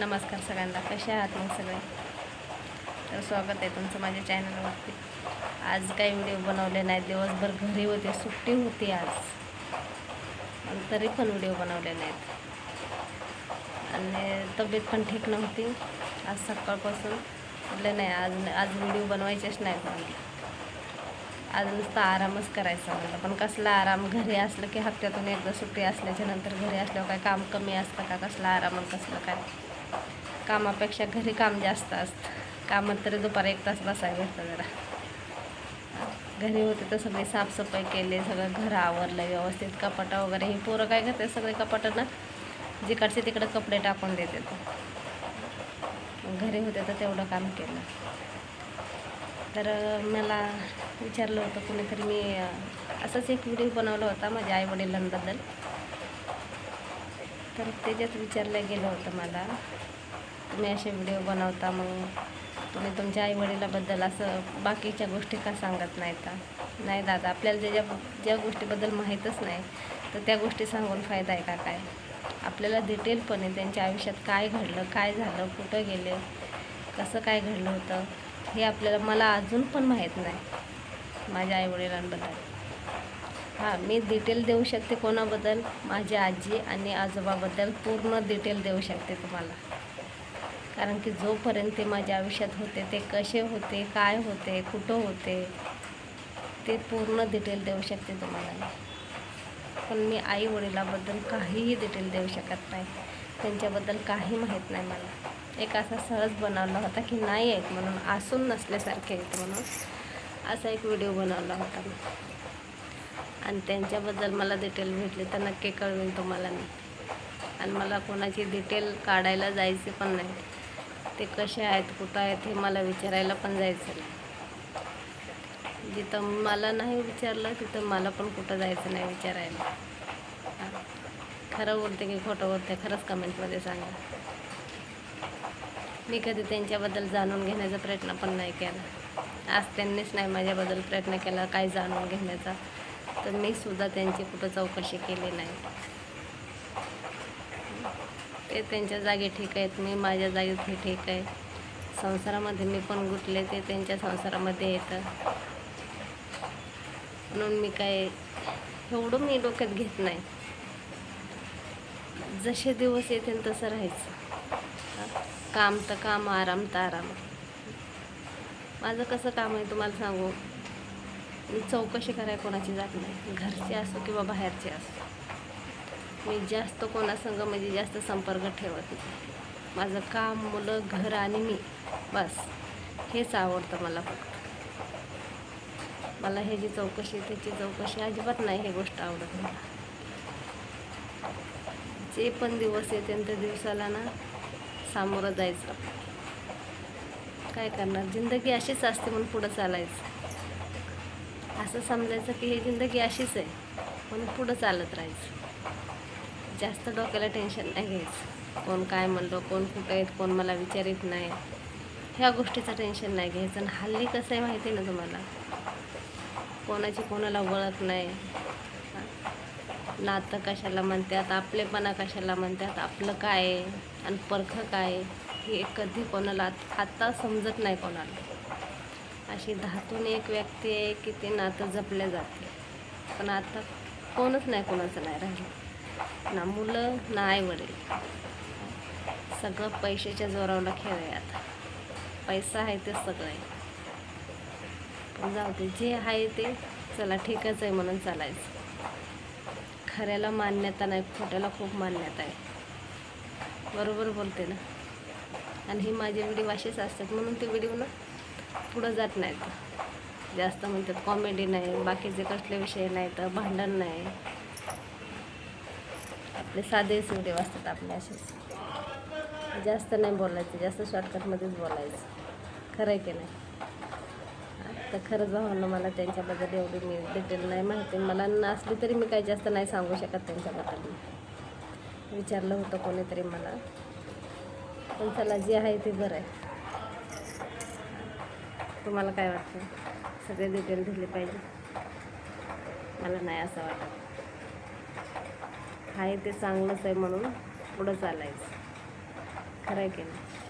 नमस्कार सगळ्यांना कसे आहात मग सगळे? तर स्वागत आहे तुमचं माझ्या चॅनलवरती. आज काही व्हिडिओ बनवले नाहीत दिवसभर घरी होते सुट्टी होती आज. आणि तरी पण व्हिडिओ बनवले नाहीत. आणि तब्येत पण ठीक नव्हती. आज सकाळपासून म्हटलं नाही आज आज व्हिडिओ बनवायचेच नाही म्हटलं. आज नुसता आरामच करायचा म्हणलं पण कसला आराम घरी असलं की हप्त्यातून एकदा सुट्टी असल्याच्या नंतर घरी असल्यावर काय काम कमी असतं का? कसला आराम कसलं काय? कामापेक्षा घरी काम जास्त असतं. कामात तरी दुपारी एक तास बसायला भेटतं जरा. घरी होते तर सगळी साफसफाई केली सगळं घर आवरलं व्यवस्थित कपाटा वगैरे हे पोरं काय करते सगळे कपाटांना जिकडचे तिकडे कपडे टाकून देते घरी होते तर तेवढं काम केलं. तर मला विचारलं होतं कुणीतरी मी असंच एक व्हिडिओ बनवला होता माझ्या आईवडिलांबद्दल. तर त्याच्यात विचारलं गेलं होतं मला. तुम्ही असे व्हिडिओ बनवता मग तुम्ही तुमच्या आईवडिलाबद्दल असं बाकीच्या गोष्टी का सांगत नाही का नाही दादा आपल्याला ज्या ज्या ज्या गोष्टीबद्दल माहीतच नाही तर त्या गोष्टी सांगून फायदा आहे का काय? आपल्याला डिटेलपणे त्यांच्या आयुष्यात काय घडलं काय झालं कुठं गेले कसं काय घडलं होतं हे आपल्याला मला अजून पण माहीत नाही माझ्या आईवडिलांबद्दल. हां मी डिटेल देऊ शकते कोणाबद्दल? माझी आजी आणि आजोबाबद्दल पूर्ण डिटेल देऊ शकते तुम्हाला. कारण की जोपर्यंत ते माझ्या आयुष्यात होते ते कसे होते काय होते कुठं होते ते पूर्ण डिटेल देऊ शकते तुम्हाला पण मी आई वडिलाबद्दल काहीही डिटेल देऊ शकत नाही. त्यांच्याबद्दल काही माहीत नाही मला. एक असा सहज बनवला होता की नाही आहेत म्हणून असून नसल्यासारखे आहेत म्हणून असा एक व्हिडिओ बनवला होता मी. आणि त्यांच्याबद्दल मला डिटेल भेटली तर नक्की कळवेन तुम्हाला मी. आणि मला कोणाची डिटेल काढायला जायचे पण नाही. ते कसे आहेत कुठं आहेत हे मला विचारायला पण जायचं नाही. जिथं मला नाही विचारलं तिथं मला पण कुठं जायचं नाही विचारायला. खरं बोलते की खोटं बोलते खरंच कमेंटमध्ये सांगा. मी कधी त्यांच्याबद्दल जाणून घेण्याचा प्रयत्न पण नाही केला. आज त्यांनीच नाही माझ्याबद्दल प्रयत्न केला काय जाणून घेण्याचा. तर मी सुद्धा त्यांची कुठं चौकशी केली नाही. ते त्यांच्या जागी ठीक आहेत मी माझ्या जागी हे ठीक आहे. संसारामध्ये मी पण गुंतले ते त्यांच्या संसारामध्ये येतं. म्हणून मी काय एवढं मी डोक्यात घेत नाही. जसे दिवस येतील तसं राहायचं. काम तर काम आराम तर आराम. माझं कसं काम आहे तुम्हाला सांगू? मी चौकशी कराय कोणाची जात नाही. घरचे असो किंवा बाहेरचे असो. मी जास्त कोणासंग म्हणजे जास्त संपर्क ठेवत नाही. माझं काम मुलं घर आणि मी बस. हेच आवडतं मला फक्त. मला हे जी चौकशी त्याची चौकशी अजिबात नाही हे गोष्ट आवडत मला. जे पण दिवस येते त्या दिवसाला ना सामोरं जायचं. काय करणार? जिंदगी अशीच असते म्हणून पुढं चालायचं. असं समजायचं की ही जिंदगी अशीच आहे. म्हणून पुढं चालत राहायचं. जास्त डोक्याला टेन्शन नाही घ्यायचं. कोण काय म्हणलं कोण कुठं आहेत कोण मला विचारित नाही. ह्या गोष्टीचं टेन्शन नाही घ्यायचं. आणि हल्ली कसं आहे माहिती आहे ना तुम्हाला? कोणाची कोणाला ओळख नाही. नातं कशाला म्हणतात आपलेपणा कशाला म्हणतात आपलं काय आहे आणि परखं काय आहे, हे कधी कोणाला आत- आता समजत नाही कोणाला. अशी दहातून एक व्यक्ती आहे की ते नातं जपले जाते. पण आता कोणच नाही कोणाचं नाही राहिलं. ना मुलं ना आई वडील सगळं पैशाच्या जोरावला खेळ आहे आता. पैसा आहे ते सगळं आहे. पण जाऊ दे जे आहे ते चला ठीकच आहे म्हणून चालायचं. खऱ्याला मान्यता नाही खोट्याला खूप मान्यता आहे. बरोबर बोलते ना? आणि ही माझे व्हिडिओ असेच असतात म्हणून ते व्हिडिओ ना पुढं जात नाहीत. जास्त म्हणतात कॉमेडी नाही बाकीचे कसले विषय नाही तर भांडण नाही. आपले साधे व्हिडिओ असतात आपले असेच जास्त नाही बोलायचं जास्त शॉर्टकटमध्येच बोलायचं. खरं आहे की नाही? तर खरंच भावांना मला त्यांच्याबद्दल एवढी मी डिटेल नाही माहिती. मला नसली तरी मी काही जास्त नाही सांगू शकत त्यांच्याबद्दल. विचारलं होतं कोणीतरी मला. पण चला जे आहे ते बरं आहे. तुम्हाला काय वाटतं? सगळे डिटेल दिले पाहिजे. मला नाही असं वाटत. आहे ते चांगलंच आहे म्हणून पुढं चालायचं. खरं आहे की नाही?